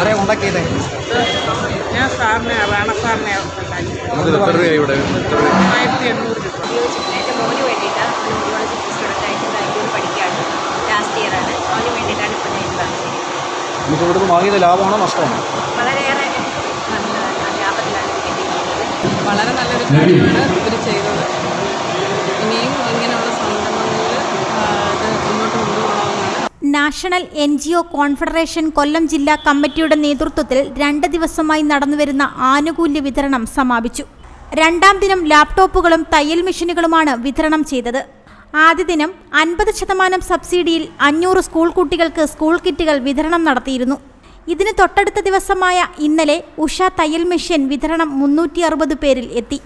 ആരെ കോണ്ടാക്ട് ചെയ്തേ ഞാൻ സാറിനെ റാണ സാറിനെ ഉണ്ടാക്കി. നമുക്ക് എത്ര രൂപ ഇവിടെ? എത്ര രൂപ ആയിരത്തി എണ്ണൂറ് രൂപ. ഉപയോഗിച്ചിട്ടില്ല എന്റെ മോന് വേണ്ടിയിട്ട് അവൻ ഓഡിയോളജി സ്റ്റുഡന്റ് ആയിട്ട് ബാംഗ്ലൂർ പഠിക്കുകയാണ്. ലാസ്റ്റ് അവന് വേണ്ടിയിട്ടാണ് ഇപ്പോൾ ഞാൻ നമുക്ക് ഇവിടുന്ന് വാങ്ങിയത് ലാഭമാണോ നഷ്ടമാണോ? വളരെയേറെ നല്ലതാണ് ലാഭത്തിലാണ് കിട്ടിയിരിക്കുന്നത് വളരെ നല്ലൊരു കാര്യമാണ്. ഇവർ ചെയ്തത് national N G O confederation Kollam ജില്ലാ കമ്മിറ്റിയുടെ നേതൃത്വത്തിൽ രണ്ട് ദിവസമായി നടന്നുവരുന്ന ആനുകൂല്യ വിതരണം സമാപിച്ചു. രണ്ടാം ദിനം ലാപ്ടോപ്പുകളും തയ്യൽ മെഷീനുകളുമാണ് വിതരണം ചെയ്തത്. ആദ്യ ദിനം അൻപത് ശതമാനം സബ്സിഡിയിൽ അഞ്ഞൂറ് സ്കൂൾ കുട്ടികൾക്ക് സ്കൂൾ കിറ്റുകൾ വിതരണം നടത്തിയിരുന്നു. ഇതിന് തൊട്ടടുത്ത ദിവസമായ ഇന്നലെ ഉഷ തയ്യൽ മെഷീൻ വിതരണം മുന്നൂറ്റി അറുപത് പേരിൽ എത്തി.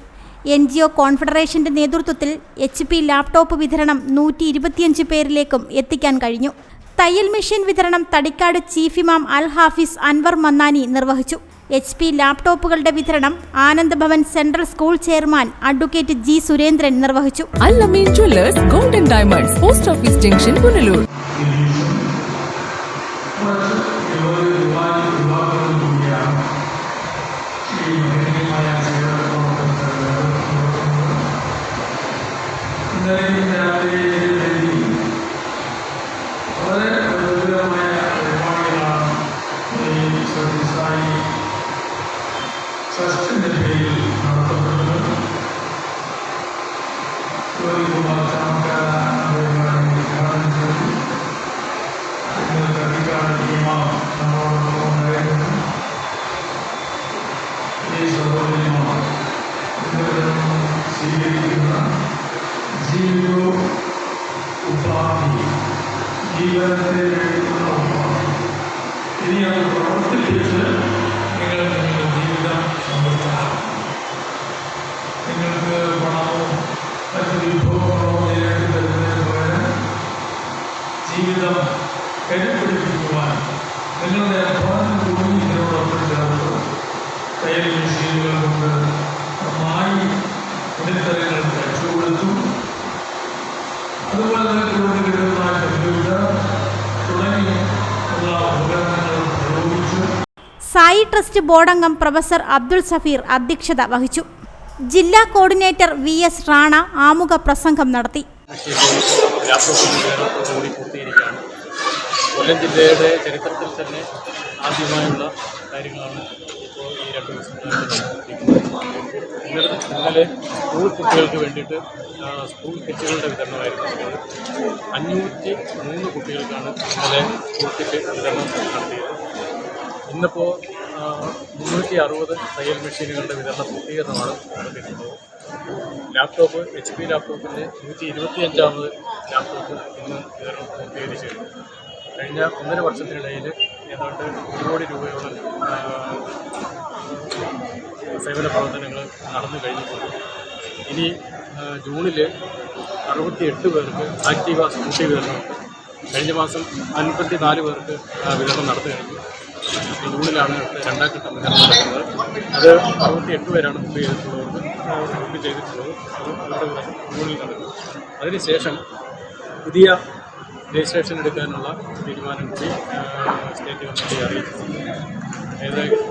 എൻ ജി ഒ കോൺഫെഡറേഷന്റെ നേതൃത്വത്തിൽ എച്ച് പി ലാപ്ടോപ്പ് വിതരണം നൂറ്റി ഇരുപത്തിയഞ്ച് പേരിലേക്കും എത്തിക്കാൻ കഴിഞ്ഞു. തയ്യൽ മെഷീൻ വിതരണം തടിക്കാട് ചീഫ് ഇമാം അൽ ഹാഫിസ് അൻവർ മന്നാനി നിർവഹിച്ചു. എച്ച് പി ലാപ്ടോപ്പുകളുടെ വിതരണം Anand Bhavan central school chairman advocate G Surendran നിർവഹിച്ചു. Allameen jewellers golden diamonds post office junction Punalur. ജീവനത്തെ ഇനി അത് പ്രവർത്തിപ്പിച്ച് നിങ്ങൾ നിങ്ങളുടെ ജീവിതം സമൃദ്ധമാക്കും നിങ്ങൾക്ക് പണമോ മറ്റു വിഭവങ്ങളോ നേരിട്ട് ജീവിതം കരുപിടിപ്പിക്കുവാൻ നിങ്ങളുടെ അധ്വാനം കൂടി ഇതിനോടൊപ്പം സായി ട്രസ്റ്റ് ബോർഡംഗം പ്രൊഫസർ അബ്ദുൾ സഫീർ അധ്യക്ഷത വഹിച്ചു. ജില്ലാ കോർഡിനേറ്റർ വി എസ് റാണ ആമുഖ പ്രസംഗം നടത്തി. കൊല്ലം ജില്ലയുടെ ചരിത്രത്തിൽ തന്നെ ആദ്യമായുള്ള കാര്യങ്ങളാണ് ഇപ്പോൾ ഈ രണ്ട് ദിവസം ഇന്നലെ സ്കൂൾ കുട്ടികൾക്ക് വേണ്ടിയിട്ട് സ്കൂൾ കിറ്റുകളുടെ വിതരണമായിരുന്നു. അഞ്ഞൂറ്റി മൂന്ന് കുട്ടികൾക്കാണ് ഇന്നലെ സ്കൂൾ കിറ്റ് വിതരണം നടത്തിയത്. ഇന്നിപ്പോൾ മുന്നൂറ്റി അറുപത് തയ്യൽ മെഷീനുകളുടെ വിതരണ പൂർത്തീകരണമാണ് ലാപ്ടോപ്പ് എച്ച് പി ലാപ്ടോപ്പിന്റെ നൂറ്റി ഇരുപത്തി അഞ്ചാമത് ലാപ്ടോപ്പ് ഇന്ന് വിതരണം പൂർത്തീകരിച്ചു കഴിഞ്ഞ ഒന്നര വർഷത്തിനിടയിൽ ഏതാണ്ട് ഒരു കോടി രൂപയോളം ആ, സേവന പ്രവർത്തനങ്ങൾ നടന്നു കഴിഞ്ഞിട്ടുണ്ട്. ഇനി ജൂണിൽ അറുപത്തിയെട്ട് പേർക്ക് ആക്റ്റീവ സ്കൂട്ടി വിതരണമുണ്ട് കഴിഞ്ഞ മാസം അൻപത്തി നാല് പേർക്ക് വിതരണം ഈ ജൂണിലാണ് രണ്ടാം ഘട്ടം നടക്കുന്നത് അത് അറുപത്തിയെട്ട് പേരാണ് ബുക്ക് ചെയ്തിട്ടുള്ളവർക്ക് ആ, ബുക്ക് ചെയ്തിട്ടുള്ളത്. അത് ജൂണിൽ നടക്കും. അതിനുശേഷം പുതിയ രജിസ്ട്രേഷൻ എടുക്കാനുള്ള തീരുമാനം കൂടി സ്റ്റേറ്റ് ഗവൺമെന്റ് അറിയിച്ചിട്ടുണ്ട്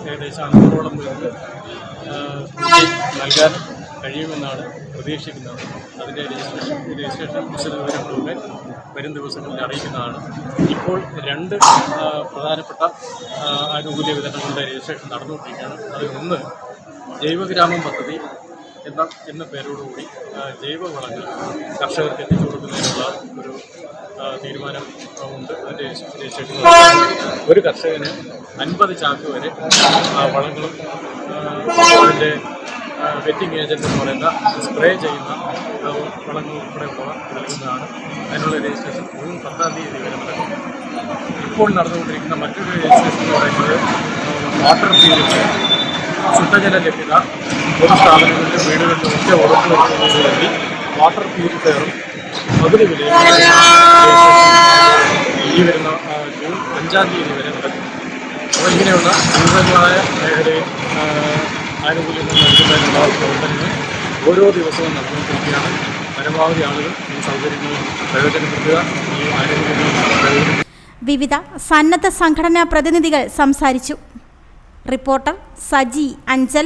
ഏകദേശം അഞ്ഞൂറോളം പേർക്ക് നൽകാൻ കഴിയുമെന്നാണ് പ്രതീക്ഷിക്കുന്നത്. അതിന്റെ രജിസ്ട്രേഷൻ രജിസ്ട്രേഷൻ വിശദവിവരങ്ങളൊക്കെ വരും ദിവസങ്ങളിൽ അറിയിക്കുന്നതാണ്. ഇപ്പോൾ രണ്ട് പ്രധാനപ്പെട്ട ആനുകൂല്യ വിതരണങ്ങളുടെ രജിസ്ട്രേഷൻ നടന്നുകൊണ്ടിരിക്കുകയാണ്. അതിൽ ഒന്ന് ജൈവഗ്രാമം പദ്ധതി എന്ന എന്ന പേരോടുകൂടി ജൈവവളങ്ങൾ കർഷകർക്ക് എത്തിച്ചു കൊടുക്കുന്നതിനുള്ള ഒരു തീരുമാനം ഉണ്ട്. അതിന്റെ രജിസ്ട്രേഷൻ ഒരു കർഷകന് അൻപത് ചാക്ക് വരെ വളങ്ങളും അതിന്റെ വെറ്റിംഗ് ഏജന്റ് എന്ന് പറയുന്ന സ്പ്രേ ചെയ്യുന്ന വളങ്ങൾ ഉൾപ്പെടെയുള്ളവ നൽകുന്നതാണ് അതിനുള്ള രജിസ്ട്രേഷൻ ജൂൺ പത്താം തീയതി വരെ നടക്കും. ഇപ്പോൾ നടന്നുകൊണ്ടിരിക്കുന്ന മറ്റൊരു രജിസ്ട്രേഷൻ എന്ന് പറയുന്നത് വാട്ടർ പ്യൂരിഫയർ ശുദ്ധജല ലഭ്യത പൊതു സ്ഥാപനങ്ങളിലും വീടുകളിലും ഒക്കെ ഉറപ്പുവരുത്തുന്നതിന് വേണ്ടി വാട്ടർ പ്യൂരിഫയറും പകുതി വിലയും ഈ വരുന്ന ജൂൺ അഞ്ചാം തീയതി വരെ നടക്കും. അപ്പോൾ ഇങ്ങനെയുള്ള വിവിധങ്ങളായ മേഖലയിൽ ആനുകൂല്യങ്ങൾ നൽകുന്നതിനുള്ള പ്രവർത്തനങ്ങൾ ഓരോ ദിവസവും നടന്നുകൊണ്ടിരിക്കുകയാണ്. പരമാവധി ആളുകൾ ഈ സൗകര്യങ്ങൾ പ്രയോജനപ്പെടുത്തുക. ഈ ആനുകൂല്യങ്ങൾ വിവിധ സന്നദ്ധ സംഘടനാ പ്രതിനിധികൾ സംസാരിച്ചു. റിപ്പോർട്ടർ സജി അഞ്ചൽ.